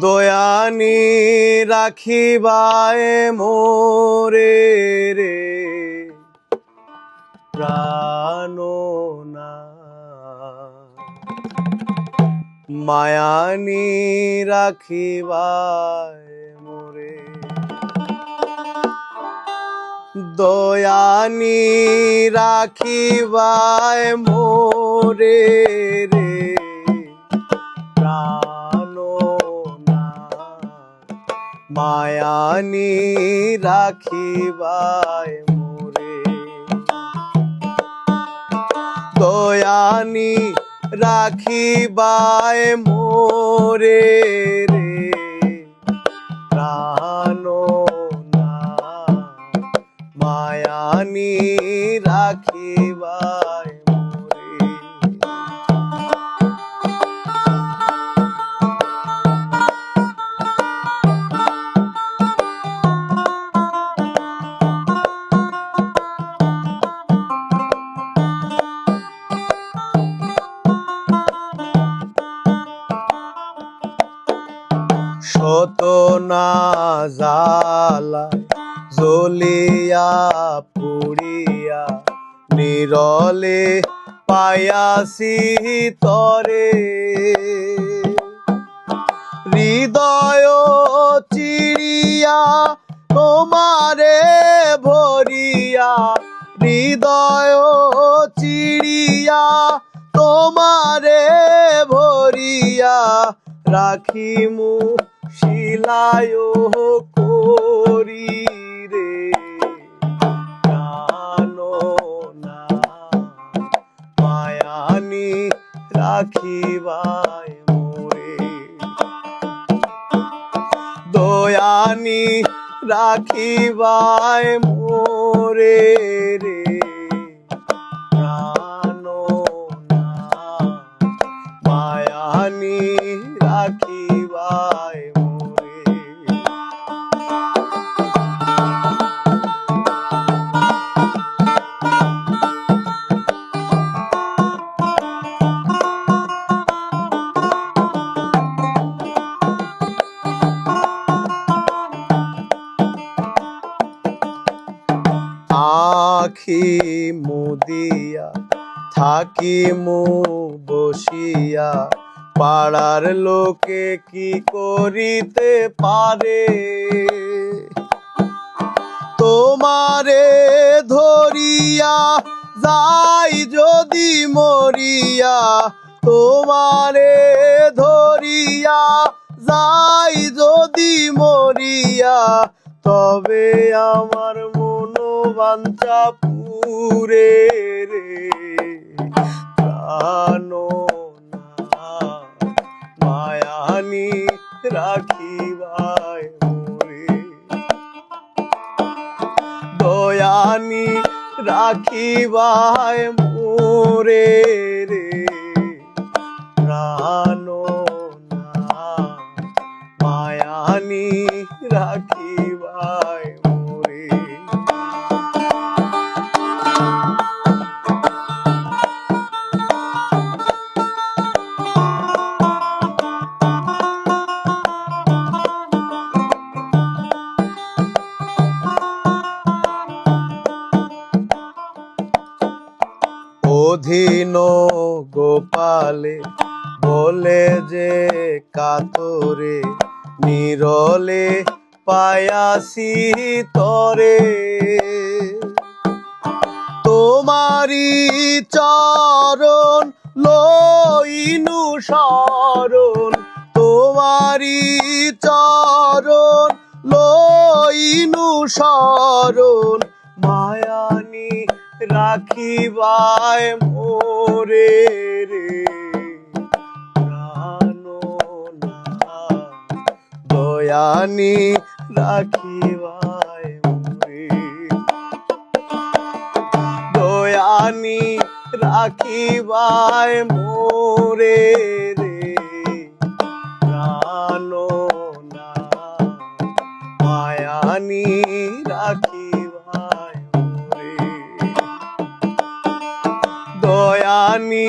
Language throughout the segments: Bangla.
দয়ানি রাখিবায় মোরে রে। প্রাণনা মায়ানি রাখিবায় মোরে। দয়ানি রাখিবায় মোরে রে। মায়ানি রাখিবায় মোরে। দয়ানি রাখিবায় মোরে রে। প্রাণনা মায়ানি রাখিবায় শত না জালায় পুড়িয়া, নিরলে পায়াসি তরে। হৃদয় চিড়িয়া তোমারে ভরিয়া, হৃদয় চিড়িয়া তোমারে ভরিয়া, রাখিমু শিলায় করি রে প্রাণনা মায়ানি রাখিবায় মোরে। দয়ানি রাখিবায় মোরে রে প্রাণনা মায়ানি রাখিবায় আখি মুদিয়া থাকি মু বসিয়া, পাড়ার লোকে কি করিতে পারে? তোমারে ধরিয়া যাই যদি মরিয়া, তোমারে ধরিয়া যাই যদি মরিয়া, তবে আমার মনোবাঞ্ছা পুরে রে প্রাণনা মায়ানি রাখিবায় মোরে। দয়ানি রাখিবায় মোরে রে। প্রাণনা মায়ানি রাখিবায় অধীন গোপালে বলে যে কাতরে, নিরলে পায়াসি তরে। তোমারি চরণ লইনু শরণ তোমারি চরণ লইনু শরণ। মায়ানি রাখিবায় মোরে রে। দয়ানি রাখিবায় মোরে। দয়ানি রাখিবায় মোরে রে। দয়ানি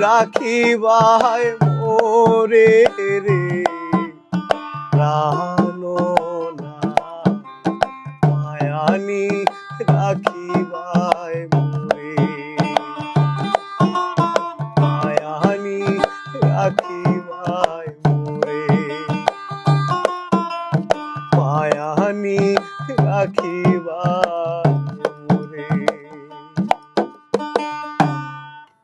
রাখিবায় মোরে রে। প্রাণ মায়ানি রাখিবাই মোরে। মায়ানি রাখিবাই মোরে। মায়ানি রাখি